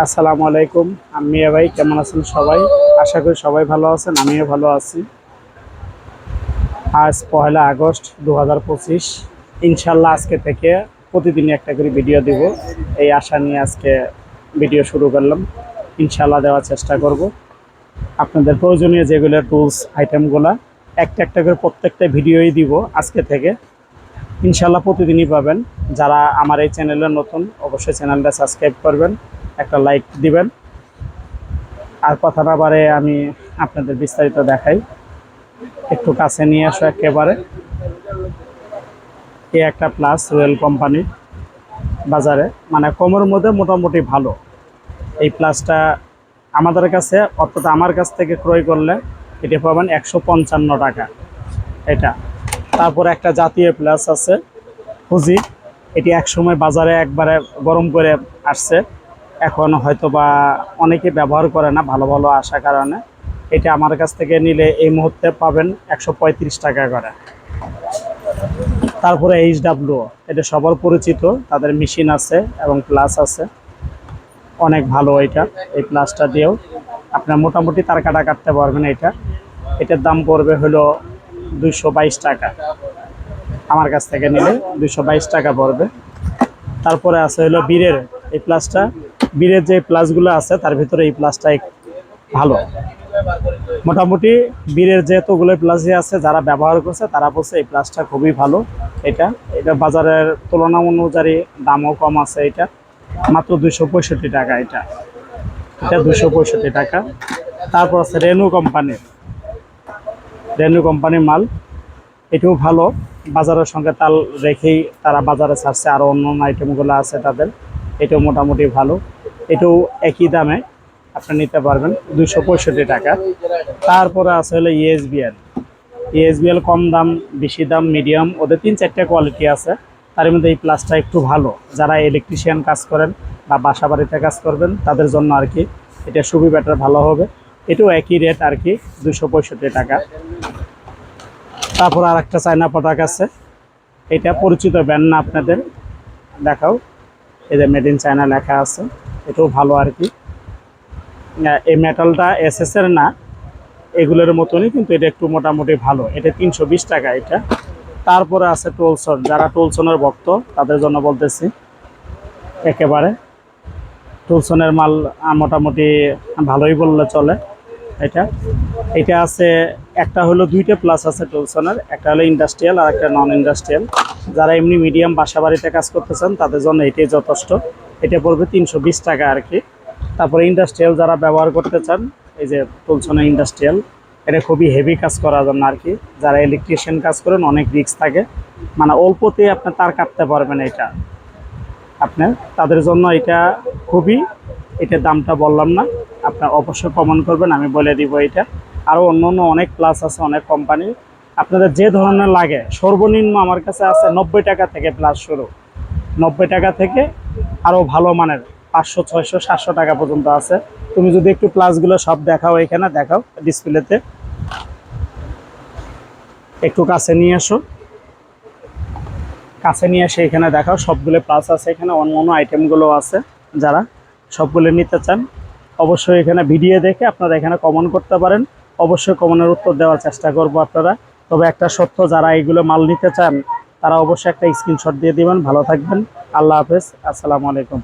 আসসালামু আলাইকুম। আমি মিয়া ভাই, কেমন আছেন সবাই? আশা করি সবাই ভালো আছেন, আমিও ভালো আছি। আজ পয়লা আগস্ট দু হাজার পঁচিশ। ইনশাল্লাহ আজকে থেকে প্রতিদিনই একটা করে ভিডিও দিব। এই আশা নিয়ে আজকে ভিডিও শুরু করলাম। ইনশাল্লাহ দেওয়ার চেষ্টা করব। আপনাদের প্রয়োজনীয় যেগুলো টুলস আইটেমগুলো একটা একটা করে প্রত্যেকটা ভিডিওই দিব আজকে থেকে। ইনশাল্লাহ প্রতিদিনই পাবেন। যারা আমার এই চ্যানেলে নতুন, অবশ্যই চ্যানেলটা সাবস্ক্রাইব করবেন। একটা লাইক দিবেন। আর কথা না বারে আমি আপনাদের বিস্তারিত দেখাই। একটু কাছে নিয়ে আসো একেবারে। এই একটা প্লাস রয়্যাল কোম্পানির বাজারে। মানে কমের মধ্যে মোটামুটি ভালো। এই প্লাসটা আমাদের কাছে, অর্থাৎ আমার কাছ থেকে ক্রয় করলে এটা পাবেন একশো পঞ্চান্ন টাকা। এটা। তারপরে একটা জাতীয় প্লাস আছে ফুজি এটি একসময় বাজারে একবারে গরম করে আসছে। এখন হয়তো বা অনেকে ব্যবহার করে না ভালো ভালো আসার কারণে। এটা আমার কাছ থেকে নিলে এই মুহূর্তে পাবেন একশো পঁয়ত্রিশ টাকা করে। তারপরে এইচ ডাব্লিউ, এটা সবার পরিচিত, তাদের মেশিন আছে এবং প্লাস আছে। অনেক ভালো এটা, এই প্লাসটা দিয়েও। আপনার মোটামুটি তার কাটা কাটতে পারবেন এটা। এটার দাম পড়বে হলো দুইশো বাইশ টাকা। আমার কাছ থেকে নিলে বাইশ টাকা পড়বে। তারপরে আছে হলো বীরের, এই প্লাসটা। বীরের যে প্লাসগুলো আছে, তার ভিতরে এই প্লাসটা ভালো। মোটামুটি বীরের যেহেতুগুলো প্লাসই আছে, যারা ব্যবহার করছে, তারা বলছে এই প্লাসটা খুবই ভালো। এটা এটা বাজারের তুলনা অনুযায়ী দামও কম আছে এটা। মাত্র দুইশো পঁয়ষট্টি টাকা এটা। এটা দুশো পঁয়ষট্টি টাকা। তারপর আছে রেনু কোম্পানির রেনু কোম্পানির মাল। এটাও ভালো। বাজারের সঙ্গে তাল রেখেই তারা বাজারে ছাড়ছে আরও অন্য অন্য আইটেমগুলো আছে তাদের। এটাও মোটামুটি ভালো। এটাও একই দামে আপনি নিতে পারবেন দুশো পঁয়ষট্টি টাকা। তারপরে আছে হলো ইএসবিএল ইএসবিএল কম দাম, বেশি দাম মিডিয়াম ওদের তিন চারটে কোয়ালিটি আছে। তার মধ্যে এই প্লাসটা একটু ভালো। যারা ইলেকট্রিশিয়ান কাজ করেন বা বাসা বাড়িতে কাজ করবেন, তাদের জন্য আর কি এটা সুবিধাটা ভালো হবে। এটাও একই রেট আর কি দুশো পঁয়ষট্টি টাকা। তারপর আর একটা চায়না প্রোডাক্ট আছে। এটা পরিচিত ব্যান্ড না আপনাদের। দেখাও। এই যে মেড ইন চায়না লেখা আছে, এটাও ভালো আর কি। এই মেটালটা এসএস এর না, এগুলোর মতনই কিন্তু এটা একটু মোটামুটি ভালো। এটা তিনশো বিশ টাকা এটা। তারপরে আছে টোলসন যারা টোলসনের ভক্ত, তাদের জন্য বলতেছি, একেবারে। টোলসনের মাল মোটামুটি ভালোই বললে চলে এটা। এটা আছে, একটা হলো দুইটা প্লাস আছে টোলসনের একটা হলো ইন্ডাস্ট্রিয়াল আর একটা নন ইন্ডাস্ট্রিয়াল যারা এমনি মিডিয়াম বাসা বাড়িতে কাজ করতেছেন তাদের জন্য এটাই যথেষ্ট। এটা পড়বে তিনশো বিশ টাকা আর কি। তারপরে ইন্ডাস্ট্রিয়াল যারা ব্যবহার করতে চান, এই যে টোলসনের ইন্ডাস্ট্রিয়াল এটা খুবই হেভি কাজ করার জন্য আর কি। যারা ইলেকট্রিশিয়ান কাজ করেন, অনেক রিস্ক থাকে। মানে অল্পতেই আপনি তার কাটতে পারবেন এটা। আপনার তাদের জন্য এটা খুবই, এটার দামটা বললাম না। আপনার অবশ্যই কমন করবেন, আমি বলে দিব এটা। আরও অন্য অন্য অনেক প্লাস আছে, অনেক কোম্পানি আপনাদের যে ধরনের লাগে, সর্বনিম্ন আমার কাছে আছে নব্বই টাকা থেকে প্লাস শুরু। নব্বই টাকা থেকে আরও ভালো মানের পাঁচশো, ছয়শো, সাতশো টাকা পর্যন্ত আছে। তুমি যদি একটু প্লাসগুলো সব দেখাও এখানে, দেখাও ডিসপ্লেতে একটু কাছে নিয়ে আসো। কাছে নিয়ে এসে এখানে দেখাও, সবগুলো প্লাস আছে এখানে, অন্য অন্য আইটেমগুলো আছে যারা সবগুলো নিতে চান। অবশ্যই এখানে ভিডিও দেখে আপনারা এখানে কমন করতে পারেন। অবশ্যই কমনের উত্তর দেওয়ার চেষ্টা করব আপনারা। তবে একটা সত্য, যারা এগুলো মাল নিতে চান, তারা অবশ্যই একটা স্ক্রিনশট দিয়ে দিবেন। ভালো থাকবেন। আল্লাহ হাফেজ। আসসালামু আলাইকুম।